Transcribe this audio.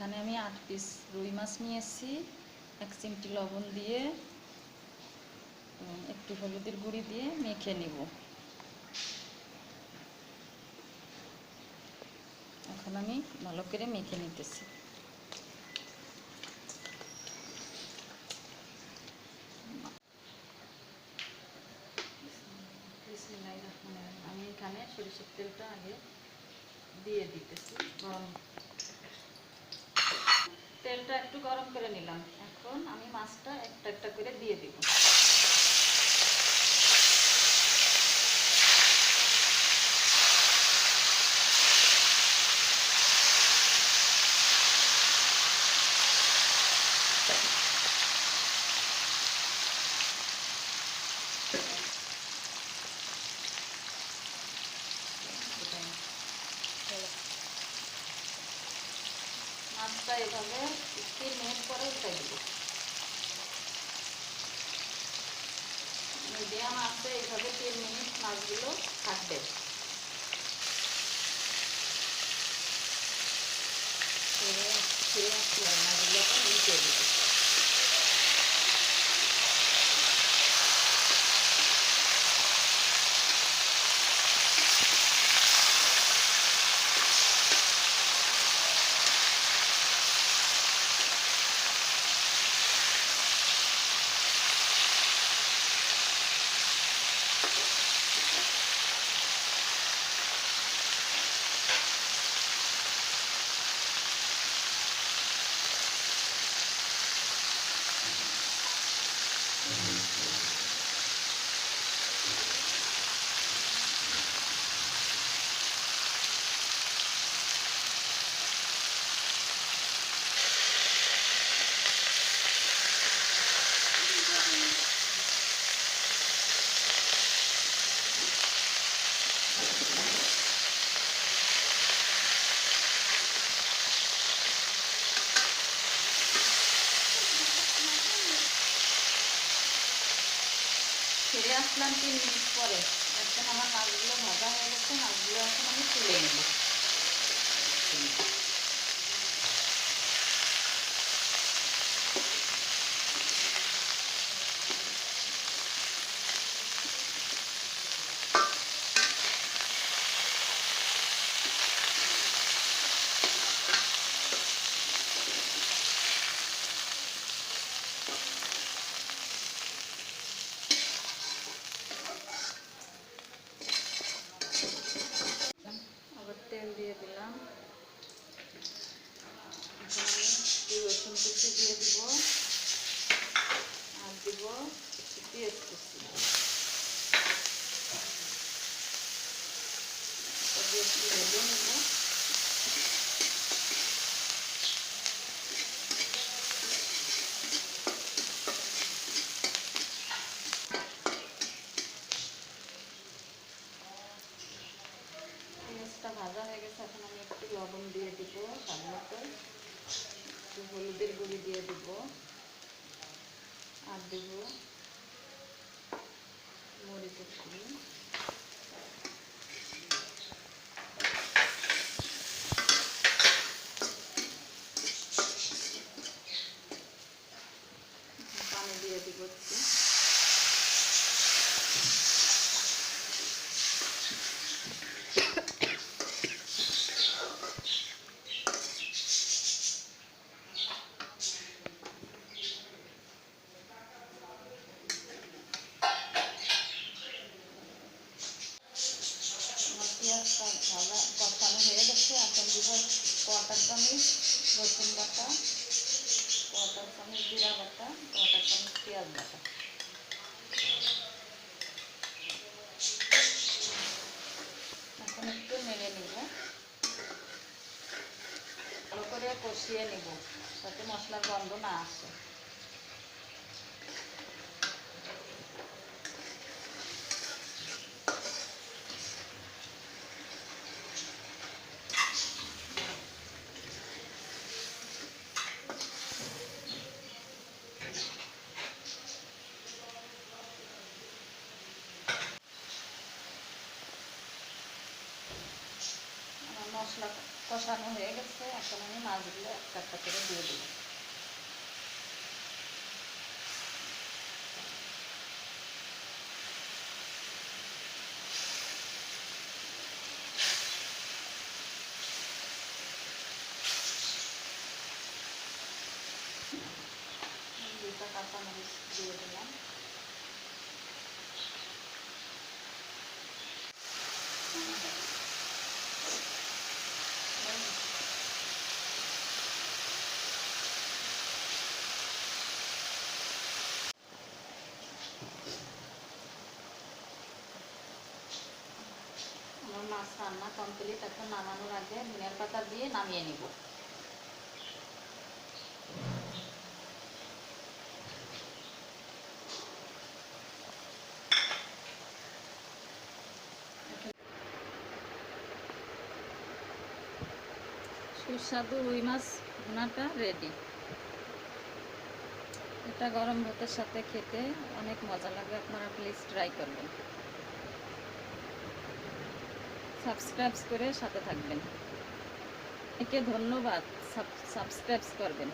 এখানে আমি আট পিস রুই মাছ নিয়ে এসেছি এক চিমটি লবণ দিয়ে একটু হলুদের গুঁড়ি দিয়ে মেখে নিব। এখন আমি ভালো করে মেখে নিতেছি। আমি এখানে সরিষার তেলটা আগে দিয়ে দিতেছি, গরম তেলটা একটু গরম করে নিলাম। এখন আমি মাছটা একটা একটা করে দিয়ে দিব। মাছটা এভাবে তিন মিনিট পরে উঠে দিব। মিডিয়াম আছে এইভাবে তিন মিনিট মাছগুলো থাকবে। ফিরে আসলাম তিন মিনিট পরে। এখন আমার মাছগুলো ভাজা হয়ে গেছে মাছগুলো এখন আমি তুলে নেব আবার তেল দিয়ে দিলাম। রসুন কুচি দিয়ে দিব। আর দিব পেঁয়াজ কুচি। দিয়ে একটু ভেজে নেব পেঁয়াজটা ভাজা হয়ে গেছে এখন আমি একটু লবণ দিয়ে দিব স্বাদ মতো একটু হলুদের গুঁড়ি দিয়ে দেব। আর দেব মরিচের গুঁড়ি পানি দিয়ে দিব একটু আমার কষানো হয়ে গেছে এখন দিব কোয়াটার চামচ রসুন বাটা কোয়াটার চামচ জিরা বাটা কোয়াটার চামচ পেঁয়াজ বাটা এখন একটু নেড়ে নিব ভালো করে কষিয়ে নিব যাতে মশলার গন্ধ না আসে মশলা কষানো হয়ে গেছে, এখন আমি মাছগুলো একটা করে দিয়ে দিই কাঁচা মরিচ দিয়ে দিলাম আমার মাছ রান্না কমপ্লিট এখন নামানোর আগে ধনিয়ার পাতা দিয়ে নামিয়ে নিব। সুস্বাদু রুই মাছ ভুনাটা রেডি এটা গরম ভাতের সাথে খেতে অনেক মজা লাগবে, আপনারা প্লিজ ট্রাই করবেন। সাবস্ক্রাইব করে সাথে থাকবেন। একে ধন্যবাদ। সাবস্ক্রাইব করবেন।